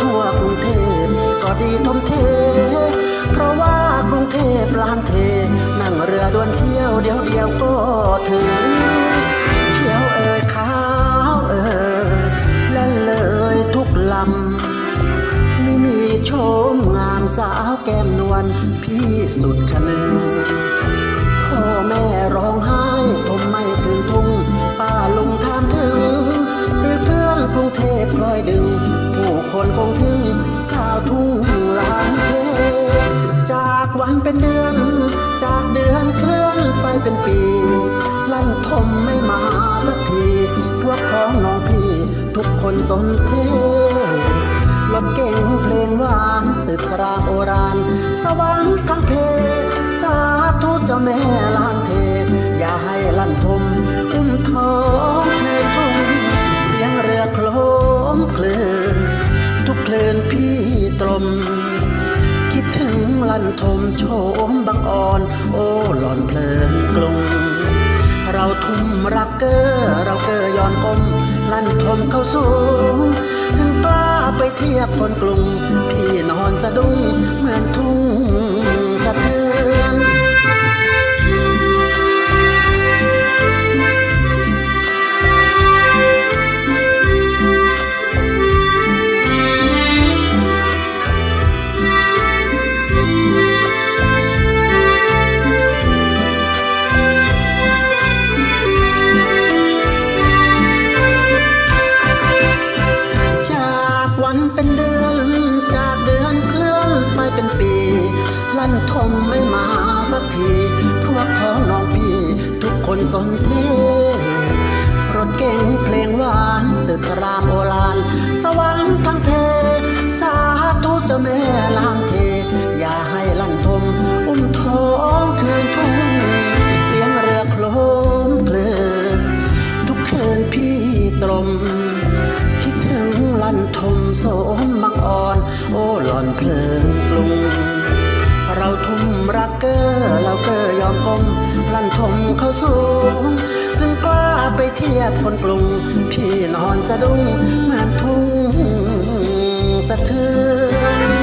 ทั่วกรุงเทพก็ดีทมเท เพราะว่ากรุงเทพลานเท นั่งเรือด่วนเที่ยวเดียวเดียวก็ถึงเขียวเอ่ยขาวเอ่ยแล่นเลยทุกลำไม่มีโชมงามสาวแก้มนวลพี่สุดคนึง งสาวทุ่งลานเท จากวันเป็นเดือน จากเดือนเคลื่อนไปเป็นปี ลั่นทมไม่มาสักที พวกพ้องน้องพี่ทุกคนสนเทรถเก่งเพลงหวานตึกรามโอรานสวรรค์ทั้งเพ สาธุเจ้าแม่ลาน คลื่นพี่ตรม คิดถึงลั่นทมโฉมบังอ่อน โอ้หลอนเพลินกลุงเราทุ่มรักเกอเราเกอย้อนกลมลั่นทมเข้าสูง ถึงกล้าไปเทียบคนกลุงพี่นอนสะดุ้งเหมือน ลมไม่มาสักทีพวกพ้องน้องพี่ทุกคนสนเทรถเก่งเพลงหวานตึกรามโอลาน สวรรค์ทั้งเพ สาธุเจ้าแม่ลานเท อย่าให้ลั่นทมอุ้มท้องคืนทุ่งเสียงเรือโคลมเพลินทุกคืนพี่ตรมคิดถึงลั่นทมโสมบังอ่อน โอ้หล่อนเพลินกรุงเราทุ่ม รักเกอเราเกอยอมอมลั่นทมเขาสูง ถึงกล้าไปเทียบคนกรุง พี่นอนสะดุ้งเหมือนทุ่งสะเทือน